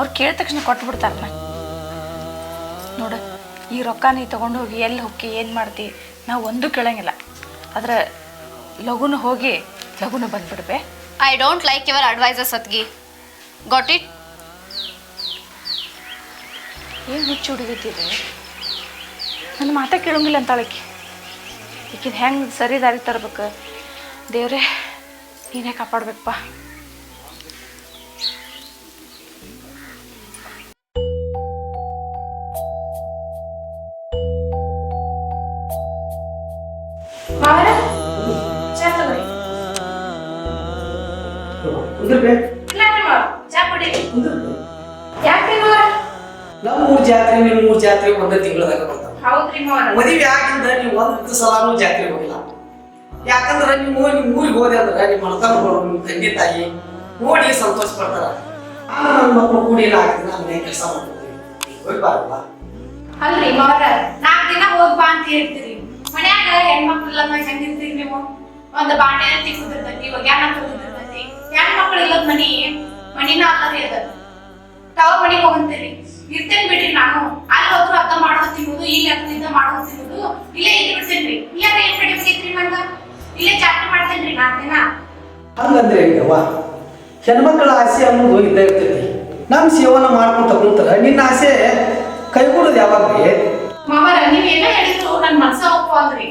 ಅವ್ರು ಕೇಳಿದ ತಕ್ಷಣ ಕೊಟ್ಟು ಬಿಡ್ತಾರಲ್ಲ ನೋಡು ಈ ರೊಕ್ಕ ನೀ ತೊಗೊಂಡು ಹೋಗಿ ಎಲ್ಲಿ ಹೋಗಿ ಏನು ಮಾಡ್ತಿ? ನಾವು ಒಂದು ಕೇಳಂಗಿಲ್ಲ. ಆದ್ರೆ ಲಗುನ ಹೋಗಿ ಲಗುನ ಬಂದ್ಬಿಡ್ಬೆ I don't like your adviser ಸತ್ಗಿ. Got it ಏನು ಹುಚ್ಚು ಹುಡುಗಿದ್ದೀರಿ ನನ್ನ ಮಾತೇ ಕೇಳಂಗಿಲ್ಲ ಅಂತಾಳಕ್ಕೆ. ಈಕಿನ ಹೆಂಗೆ ಸರಿ ದಾರಿ ತರ್ಬೇಕು? ದೇವ್ರೆ ನೀನೇ ಕಾಪಾಡ್ಬೇಕಪ್ಪ. ಕುಂದ್ರಬೇ ನಮ್ಮ ಮೂರ್ ಜಾತ್ರೆ ನಿಮ್ ಮೂರ್ ಜಾತ್ರೆ ಒಂದೇ ತಿಂಗಳದಾಗ ಬರ್ತಾವ. ಮದುವೆ ಆಗಿಂದ ನೀವು ಒಂದ್ ಸಲಾನು ಜಾತ್ರೆ ಹೋಗಿಲ್ಲ. ಯಾಕಂದ್ರ ನೀವು ನಿಮ್ ಊರಿಗೆ ಹೋದೆ ಅಂದ್ರ ನಿಮ್ ಮನತನಗಳು ನಿಮ್ ತಂದೆ ತಾಯಿ ನೋಡಿ ಸಂತೋಷ ಪಡ್ತಾರ. ಆಮೇಲೆ ನನ್ನ ಮಕ್ಕಳು ಕೂಡಿ ಇಲ್ಲ ಆಗ್ತದೆ ನಾನು ಮನೆ ಕೆಲಸ ಮಾಡ್ತೀವಿ ಹೋಗ್ಬಾರಲ್ಲ ಅಲ್ರಿ ಮಾವ್ರ ನಾಲ್ಕು ದಿನ ಹೋಗ್ ಬಾ ಅಂತ ಹೇಳ್ತೀರಿ. ಮನ್ಯಾಗ ಹೆಣ್ಮಕ್ಳೆಲ್ಲ ಹೆಂಗಿರ್ತೀರಿ ನೀವು? ಒಂದ್ ಬಾಂಡೆ ಯಾರ ಒಗ್ಯಾನ ತುಳಿದಿರ್ತೈತಿ ಮಕ್ಕಳು ಇಲ್ಲದ ಮನಿ ಮನಿನ ಅಲ್ಲದ ಅದ ಮನೆ ಮನಿಗ್ ಹೋಗಂತೀರಿ. ಇರ್ತೇನೆ ಬಿಡ್ರಿ ನಾನು. ಅಲ್ಲಿ ಹೋದ್ರು ಅರ್ಥ ಮಾಡೋದು ತಿನ್ನೋದು ಇಲ್ಲಿ ಅರ್ಧದಿಂದ ಮಾಡೋದು ತಿನ್ನೋದು ಇಲ್ಲೇ ಇದ್ದು ಬಿಡ್ತೇನ್ರಿ. ಇಲ್ಲ ಏನ್ ಕಡಿಬೇಕೈತ್ರಿ ನಂಗ? ಇಲ್ಲೇ ಜಾತ್ರೆ ಮಾಡ್ತೇನ್ರಿ ನಾಲ್ಕು ದಿನ. ಹಂಗಂದ್ರೆ ಹೆಂಗವ್ವ ಹೆಣ್ಮಕ್ಳ ಆಸೆ ಅನ್ನೋದು ಇದ್ದೇ ಇರ್ತೈತಿ. ನಮ್ಮ ಸೇವನ ಮಾಡ್ಕೊಂತ ಕುಂತರ ನಿನ್ನ ಆಸೆ ಕೈಗೂಡೋದು ಯಾವಾಗ ಮಾವರ ನೀವ್ ಏನೋ ಹೇಳಿದ್ರು ನನ್ ಮನ್ಸ ಒಪ್ಪಲ್ರಿ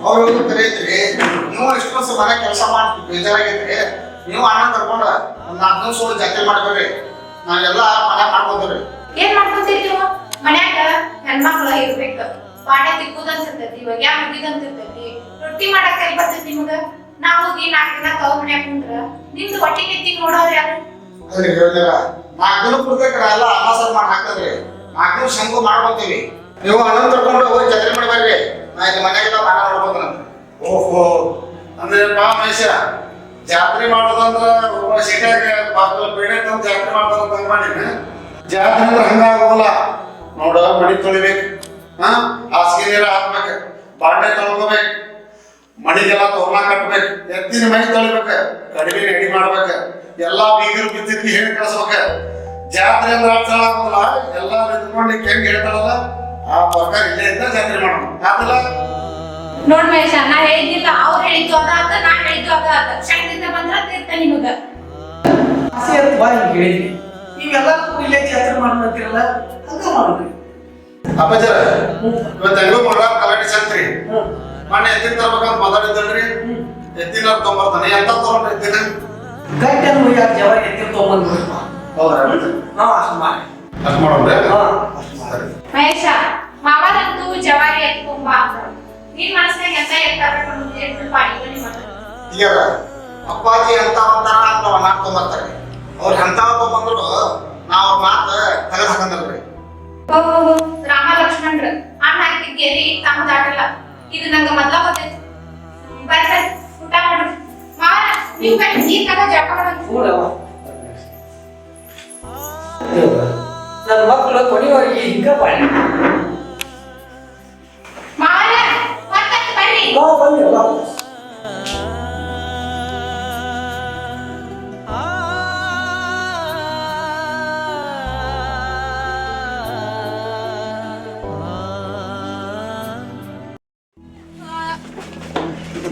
ಇದ್ರಿ ಹೋಗಿ ಅವ್ರು ಕರೀತ್ರಿ ನೀವು ವರ್ಷ ಮನೆ ಕೆಲಸ ಮಾಡ್ತೀವಿ ಬೇಜಾರಾಗೈತ್ರಿ? ನೀವು ಅಣ್ಣ ಕರ್ಕೊಂಡ ಒಂದ್ ನಾಲ್ಕು ನಿಮಿಷ ಹೋಗಿ ಜಾತ್ರೆ ಮಾಡ್ಬೇಡ್ರಿ. ನಾವೆಲ್ಲ ಮನೆ ಮಾಡ್ಕೊತೀವ್ರಿ. ಏನ್ ಮಾಡ್ಕೊತೀರಿ ನೀವು? ಮನ್ಯಾಗ ಹೆಣ್ಮಕ್ಳ ಇರ್ಬೇಕು. ಪಾಠ ತಿಕ್ಕುದಂತ ಇವಾಗ ಯಾವ ಮುಗಿದಂತ ಇರ್ತೈತಿ ರೊಟ್ಟಿ ಮಾಡಕ್ ಎಲ್ಲಿ ಬರ್ತೈತಿ ನಿಮ್ಗ? ನಾವು ಹೋಗಿ ನಾಲ್ಕು ದಿನ ತವ ಮನ್ಯಾಗ ಕುಂದ್ರ ನಿಮ್ದು ಹೊಟ್ಟಿ ಕಿತ್ತಿ ನೋಡೋರು ಯಾರು? ಅದ್ರಿ ಹೇಳ್ತೀರ ನಾಲ್ಕು ದಿನ ಎಲ್ಲ ಅನ್ನ ಸರ್ ಮಾಡಿ ಹಾಕದ್ರಿ. ನಾಲ್ಕು ಶಂಕು ಮಾಡ್ಕೊಂತೀವಿ. ನೀವು ಅನ್ನ ಕರ್ಕೊಂಡು ಹೋಗಿ ಜಾತ್ರೆ ಮಾಡಿ ಬರ್ರಿ ನಾ ಇಲ್ಲಿ ಮನೆಗೆಲ್ಲ ಮನ ನೋಡ್ಕೊಂತಾನಂತ ಓಹೋ ಅಂದ್ರೆ ಪಾ ಮಹೇಶ ಜಾತ್ರೆ ಮಾಡೋದಂದ್ರ ಒಬ್ಬ ಸಿಟಿಯಾಗ ಬಾಕಲ ಬೇಡ ತಂದು ಜಾತ್ರೆ ಮಾಡ್ತಾರಂತ ಹಂಗ ಮಾಡಿನ ಜಾತ್ರೆ ಅಂದ್ರೆ ಹಂಗಾಗೋಲ್ಲ ನೋಡ ಮಣಿ ತೊಳಿಬೇಕು. ಹಾ ಹಾಸಿಗೆ ನೀರ ಹಾಕ್ಬೇಕು. ಬಾಂಡೆ ತೊಳ್ಕೊಬೇಕು. ಮಣಿಗೆಲ್ಲ ತೋರಣ ಕಟ್ಬೇಕು. ಎತ್ತಿನ ಮೈ ತೊಳಿಬೇಕು. ಕಡಿಮೆ ರೆಡಿ ಮಾಡ್ಬೇಕು. ಎಲ್ಲಾ ಬೀಗರು ಬಿದ್ದಿದ್ದು ಹೇಳಿ ಕಳಿಸ್ಬೇಕು. ಜಾತ್ರೆ ಅಂದ್ರೆ ಅರ್ಥ ಆಗೋದಿಲ್ಲ ಎಲ್ಲ ನಿಂತ್ಕೊಂಡು ಹೆಂಗ್ ಹೇಳ್ತಾರಲ್ಲ? ಆ ಪ್ರಕಾರ ಇಲ್ಲೇ ಇದ್ದ ಜಾತ್ರೆ ಮಾಡೋಣ. ಆತಲ್ಲ ನೋಡ್ ಮಹೇಶ ನಾ ಹೇಳಿದ್ದಿಲ್ಲ ಅವ್ರು ಹೇಳಿದ್ದು ಅದ ಆತ ನಾ ಹೇಳಿದ್ದು ಅದ ಆತ ಶಕ್ತಿಯಿಂದ ಬಂದ್ರ ತೀರ್ಥ ನಿಮಗ. ಆಸೆ ಅಂತ ಬಾ ಹಿಂಗ್ ಹೇಳಿದ್ವಿ ನೀವೆಲ್ಲರೂ ಇಲ್ಲೇ ಜಾತ್ರೆ ಮಾಡ್ಕೊಂತೀರಲ್ಲ ಹಂಗ ಮಾಡ್ರಿ. ಅಪ್ಪಾಜರ ಇವತ್ತು ಹೆಂಗೋ ಮಾಡ್ರ ಕಲಾಟಿ ಸಂತ್ರಿ ಹ್ಮ್. ಮೊನ್ನೆ ಎತ್ತಿನ ತರ್ಬೇಕಂತ ಮಾತಾಡಿದ್ದಲ್ರಿ ಎತ್ತಿನ ತೊಗೊಂಬರ್ತಾನೆ. ಎಂತ ತಗೊಂಡ್ರಿ ಎತ್ತಿನ? ಗಟ್ಟಿ ಅನ್ನೋ ಯಾಕೆ ಜವಾರಿ ಎತ್ತಿ ತೊಗೊಂಬಂದು ಹೌದಾ ನಾವು ಅಷ್ಟು ಮಾಡಿ. ಅಷ್ಟು ಮಾಡೋಣ ಮಹೇಶ ಮಾವರಂತೂ ಜವಾರಿ ಎತ್ಕೊಂಬ ಅಂದ್ರು ನಿನ್ ಮನಸ್ಸಿನಾಗ ಎಂತ ಎತ್ತಾಬೇಕು ಅನ್ನೋದು ನಿಮ್ಮದು ಈಗ ಅಪ್ಪಾಜಿ ಅಂತ ಅಂತಾರ ಅಂತ ತೊಗೊಂಬರ್ತಾರೆ. ಅವ್ರ ಎಂತ ತೊಗೊಂಬಂದ್ರು ನಾವ್ ಅವ್ರ ಮಾತು ತೆಗೆದು ಹಾಕಂದಲ್ರಿ ಓಹೋ ರಾಮ ಲಕ್ಷ್ಮಣ್ರ ಅಣ್ಣ ಹಾಕಿದ ಗೆರಿ ತಮ್ಮ ದಾಟಲ್ಲ ಇದು ನಂಗ ಮೊದ್ಲ ಗೊತ್ತೈತಿ. ಬರ್ರಿ ಬರ್ರಿ, ಊಟ ಮಾಡ್ರಿ ಮಾವರ ನೀವು ಬರ್ರಿ ನೀರ್ ಜಳಕ ದೇವ್ರ, ನನ್ನ ಮಕ್ಕಳು ಕೊನೆಯವರೆಗೆ ಹಿಂಗ ಮಾಡಿ ನಾವು ಬಂದೆಲ್ಲ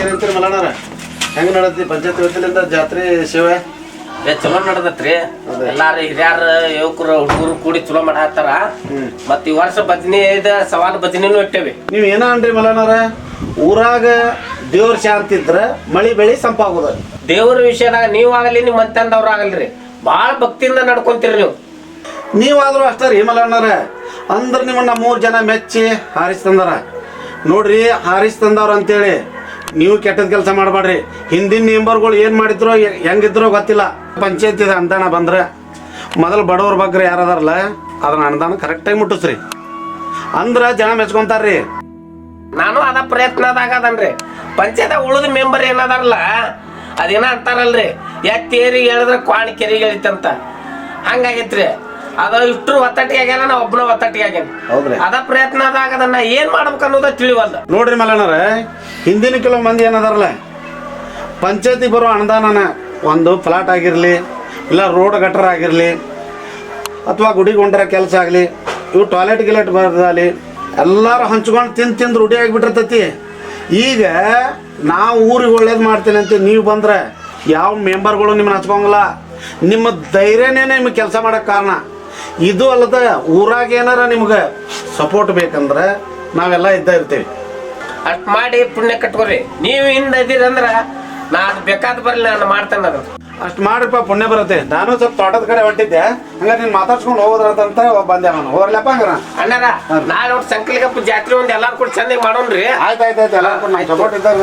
ಏನಂತೀರಿ ಮಲನಾರ ಹೆಂಗ್ ನಡತಿ ಪಂಚಾಯತ್ ವತಿಯಿಂದ ಜಾತ್ರೆ ಸೇವೆ? ಏ ಚಲೋ ನಡ್ದತ್ರಿ. ಎಲ್ಲಾರು ಹಿರಿಯರ ಯುವಕರು ಹುಡುಗರು ಕೂಡಿ ಚಲೋ ಮಾಡತ್ತಾರ. ಮತ್ತ ಈ ವರ್ಷ ಭಜನಿ ಇದ ಸವಾಲ್ ಭಜನಿನೂ ಇಟ್ಟೇವಿ. ನೀವು ಏನ ಅನ್ರಿ ಮಲನಾರ ಊರಾಗ ದೇವ್ರ ಶಾಂತಿ ಇದ್ರ ಮಳಿ ಬೆಳಿ ಸಂಪಾಗೋದ. ದೇವ್ರ ವಿಷಯದಾಗ ನೀವ್ ಆಗಲಿ ನಿಮ್ ಮಂತಂದವ್ರ ಆಗಲ್ರಿ. ಬಾಳ ಭಕ್ತಿಯಿಂದ ನಡ್ಕೊಂತೀರಿ ನೀವು. ನೀವಾದ್ರೂ ಅಷ್ಟೇ ರೀ ಹಿಮಲಣ್ಣರ. ಅಂದ್ರ ನಿಮ್ಮನ್ನ ಮೂರ್ ಜನ ಮೆಚ್ಚಿ ಹಾರಿಸ್ ತಂದಾರ. ನೋಡ್ರಿ ಹಾರಿಸ್ ತಂದವ್ರ ಅಂತೇಳಿ ನೀವು ಕೆಟ್ಟದ ಕೆಲಸ ಮಾಡಬೇಡ್ರಿ ಹಿಂದಿನ ಮೆಂಬರ್ಗಳು ಏನು ಮಾಡಿದ್ರು ಹೆಂಗಿದ್ರು ಗೊತ್ತಿಲ್ಲ. ಪಂಚಾಯತಿ ಅನುದಾನ ಬಂದ್ರೆ. ಮೊದಲು ಬಡವ್ರ ಬಗ್ಗೆ ಯಾರದಾರಲ್ಲ ಅದನ್ನ ಅನುದಾನ ಕರೆಕ್ಟಾಗಿ ಮುಟ್ಟಿಸ್ರಿ. ಅಂದ್ರ ಜನ ಮೆಚ್ಕೊಂತಾರ್ರಿ. ನಾನು ಅದ ಪ್ರಯತ್ನದಾಗ ಅದನ್ರಿ. ಪಂಚಾಯತ್ ಉಳಿದ ಮೆಂಬರ್ ಏನದಾರಲ್ಲ ಅದೇನ ಅಂತಾರಲ್ರಿ. ಎತ್ತೇರಿ ಹೇಳಿದ್ರೆ ಕ್ವಾಣಿ ಕೆರಿಗೆ ಎಳಿತಂತ. ಹಂಗಾಗೈತ್ರಿ. ಅದ ಇಷ್ಟು ಒತ್ತಟ್ಟಿಗೆ ಆಗ್ಯಾನ ನಾ ಒಬ್ಬನ ಒತ್ತಟ್ಟಿಗೆ ಆಗ್ಯಾನ ಹೌದ್ರಿ. ಅದ ಪ್ರಯತ್ನದಾಗ ಅದನ್ನ ಏನ್ ಮಾಡ್ಬೇಕು ಅನ್ನೋದ ತಿಳಿವಲ್ಲ ನೋಡ್ರಿ ಮಲ್ಲಣ್ಣ ಹಿಂದಿನ ಕೆಲವು ಮಂದಿ ಏನದಾರಲ್ಲ ಪಂಚಾಯತಿ ಬರೋ ಅನುದಾನನ ಒಂದು ಫ್ಲಾಟ್ ಆಗಿರಲಿ ಇಲ್ಲ ರೋಡ್ ಗಟರ್ ಆಗಿರಲಿ ಅಥವಾ ಗುಡಿ ಗೊಂಡರ ಕೆಲಸ ಆಗಲಿ ಇವು ಟಾಯ್ಲೆಟ್ ಗಿಲೆಟ್ ಬರದಾಗಲಿ ಎಲ್ಲರೂ ಹಂಚ್ಕೊಂಡು ತಿಂದು ತಿಂದು ರೂಢಿ ಆಗಿಬಿಟ್ಟಿರ್ತೈತಿ. ಈಗ ನಾವು ಊರಿಗೆ ಒಳ್ಳೇದು ಮಾಡ್ತೀನಿ ಅಂತ ನೀವು ಬಂದ್ರೆ ಯಾವ ಮೆಂಬರ್ಗಳು ನಿಮ್ಮನ್ನ ಹಚ್ಕೊಂಗಿಲ್ಲ. ನಿಮ್ಮ ಧೈರ್ಯನೇ ನಿಮಗೆ ಕೆಲಸ ಮಾಡೋಕ್ಕೆ ಕಾರಣ. ಇದು ಅಲ್ಲದ ಊರಾಗ ಏನಾರ ನಿಮ್ಗೆ ಸಪೋರ್ಟ್ ಬೇಕಂದ್ರೆ ನಾವೆಲ್ಲ ಇದ್ದ ಇರ್ತೀವಿ. ಅಷ್ಟು ಮಾಡಿ ಪುಣ್ಯ ಕಟ್ಕೋರಿ. ನೀವು ಹಿಂದೆ ಇದೀರಂದ್ರ ನಾನು ಬೇಕಾದ ಬರಲಿ, ನಾನು ಮಾಡ್ತೇನೆ ಅದು. ಅಷ್ಟು ಮಾಡ್ರಿಪ್ಪ ಪುಣ್ಯ ಬರುತ್ತೆ. ನಾನು ಸ್ವಲ್ಪ ತೋಟದ ಕಡೆ ಹೊಂಟಿದ್ದೆ. ಹಂಗ ನೀನ್ ಮಾತಾಡ್ಸ್ಕೊಂಡು ಹೋಗೋದ್ರಂತ ಬಂದೆ ನಾನು ಹೋಗ್ಲಪ್ಪ ಹಂಗಾರ. ಅಣ್ಣಾರ ನಾಳೆ ಒಟ್ಟು ಸಂಕಲಿಗಪ್ಪ ಜಾತ್ರೆ ಒಂದು ಎಲ್ಲಾರು ಕೂಡ ಚಂದಾಗಿ ಮಾಡೋಣ್ರಿ. ಆಯ್ತು ಆಯ್ತು ಆಯ್ತು. ಎಲ್ಲ ನಾ ಸಪೋರ್ಟ್ ಇದ್ದಾಗ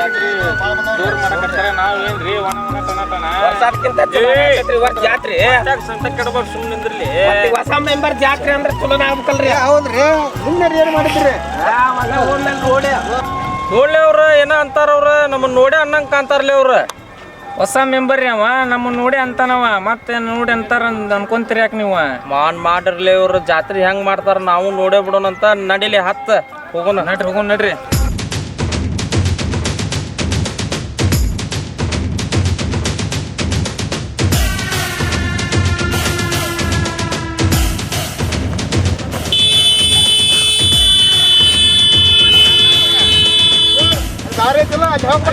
ಜಾತ್ರೆ ಜೋರ್ ಮಾಡಕತ್ತಾರ. ನಾವ್ ಏನ್ರಿ ಒಣ ಒಣ ಟನ ಟನ ವರ್ಷಕ್ಕಿಂತ ಚಲೋ ಆಗೈತ್ರಿ ಈ ವರ್ಷ ಜಾತ್ರೆ? ಸಂತ ಕೆಡಬಾರ್ದು ಸುಮ್ಮನೆ ನಿಂದ್ರಲಿ ಮತ್ತೆ ಈ ಹೊಸ ಮೆಂಬರ್ ಜಾತ್ರೆ ಅಂದ್ರೆ ಚಲೋನ ಆಗ್ಬೇಕಲ್ರಿ? ಹೌದ್ರಿ. ಹಿಂದೆ ಏನು ಮಾಡಿದ್ರಿ? ನೋಡಿ ನೋಡ್ಲಿ ಅವ್ರ ಏನ ಅಂತಾರ ಅವ್ರ? ನಮ್ಮನ್ನ ನೋಡಿ ಅನ್ನಂಗ್ ಕಾಂತಾರ್ಲಿ ಅವ್ರ. ಹೊಸ ಮೆಂಬರ್ ಅವ ನಮ್ಮ ನೋಡಿ ಅಂತಾನವ. ಮತ್ತೆ ನೋಡಿ ಅಂತಾರ ಅನ್ಕೊಂತೀರಿ ಯಾಕೆ ನೀವು? ಮಾನ್ ಮಾಡಿರ್ಲಿ ಅವ್ರ ಜಾತ್ರೆ ಹೆಂಗ್ ಮಾಡ್ತಾರ ನಾವು ನೋಡೇ ಬಿಡೋಣ ಅಂತ ನಡಿಲಿ ಹತ್ತ. ಹೋಗೋಣ. ನಡ್ರಿ ಹೋಗೋಣ ನಡ್ರಿ. જવાબ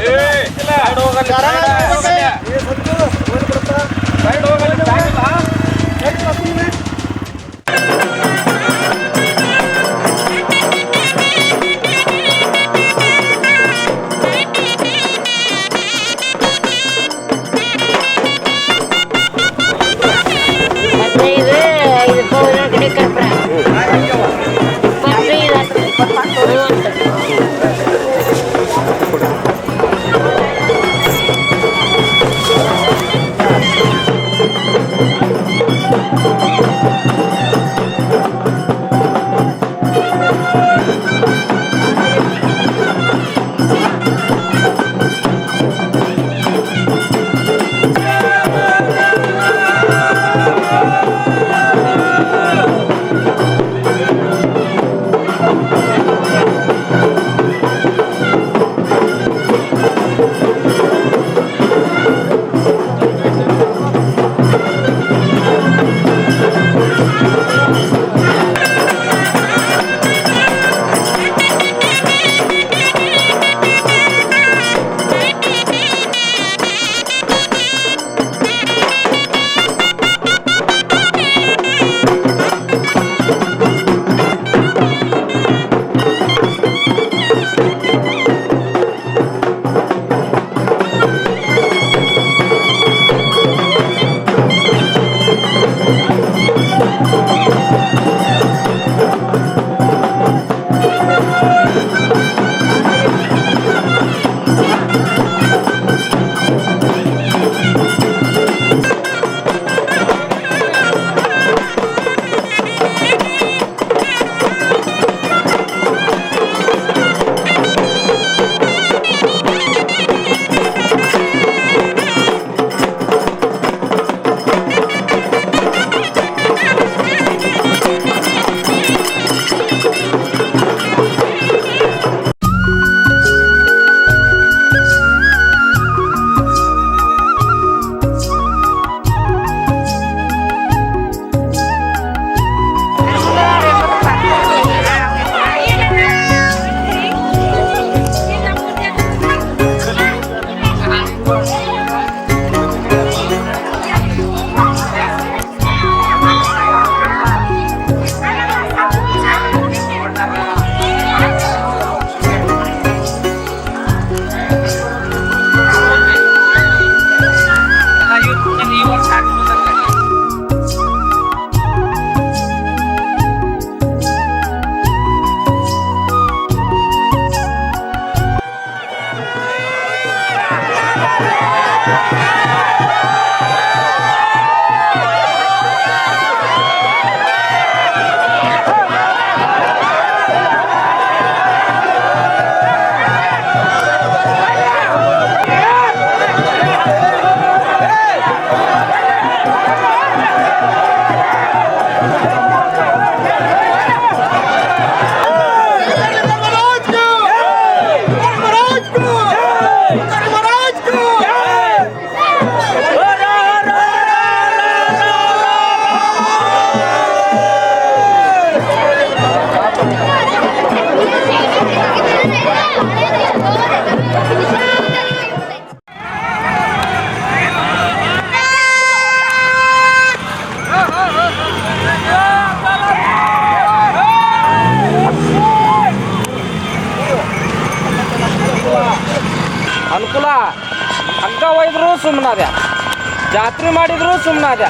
ಸುಮ್ಮನಾದ ಜಾತ್ರೆ ಮಾಡಿದ್ರು ಸುಮ್ಮನಾದ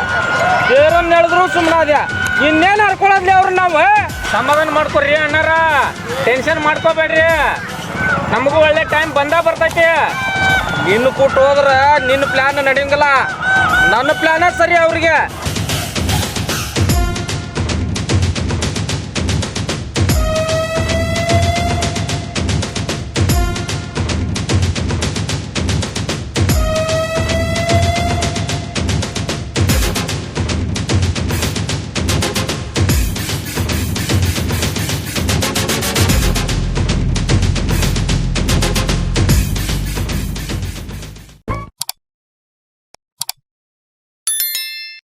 ದೇವ್ರನ್ನ ಹೇಳಿದ್ರು ಸುಮ್ಮನಾದ ಇನ್ನೇನು ಹರ್ಕೊಳದ್ಲಿ ಅವ್ರು ನಾವು ಸಮಾಧಾನ ಮಾಡ್ಕೊರಿ ಅಣ್ಣಾರ. ಟೆನ್ಷನ್ ಮಾಡ್ಕೋಬೇಡ್ರಿ. ನಮಗೂ ಒಳ್ಳೆ ಟೈಮ್ ಬಂದ ಬರ್ತೈತಿ. ನಿನ್ನ ಕೂಟ್ ಹೋದ್ರೆ ನಿನ್ನ ಪ್ಲಾನ್ ನಡೆಯಂಗಿಲ್ಲ. ನನ್ನ ಪ್ಲಾನ ಸರಿ ಅವ್ರಿಗೆ.